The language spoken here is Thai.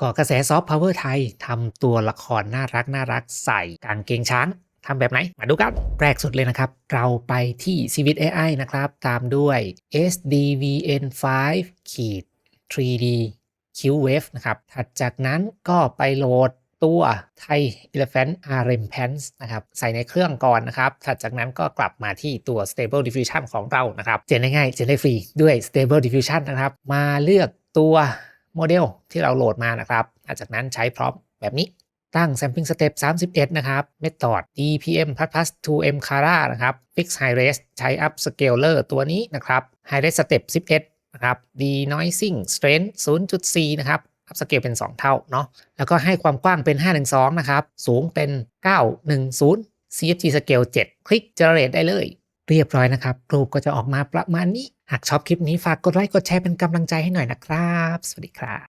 ก่อกระแสซอฟต์พาวเวอร์ไทยทำตัวละครน่ารักน่ารักใส่กางเกงช้างทำแบบไหน มาดูกัน แรกสุดเลยนะครับ เราไปที่ c v i t AI นะครับ ตามด้วย SDVN5 ขีด 3D QWave นะครับ ถัดจากนั้นก็ไปโหลดตัวไทย Elephant RM Pants นะครับ ใส่ในเครื่องก่อนนะครับ ถัดจากนั้นก็กลับมาที่ตัว Stable Diffusion ของเรานะครับ เจนได้ง่าย เจนได้ฟรีด้วย Stable Diffusion นะครับ มาเลือกตัว โมเดลที่เราโหลดมานะครับถัดจากนั้นใช้พร้อมแบบนี้ตั้ง sampling step 31 นะครับ method dpm plus plus 2m cara นะครับ fix high res ใช้ up scaler ตัวนี้นะครับ high res step 11 นะครับ denoising strength 0.4 นะครับ up scale เป็น 2 เท่าเนาะ แล้วก็ให้ความกว้างเป็น 512 นะครับ สูงเป็น 910 CFG scale 7 คลิก generate ได้เลย เรียบร้อยนะครับ รูปก็จะออกมาประมาณนี้ หากชอบคลิปนี้ฝากกดไลค์กดแชร์เป็นกำลังใจให้หน่อยนะครับ สวัสดีครับ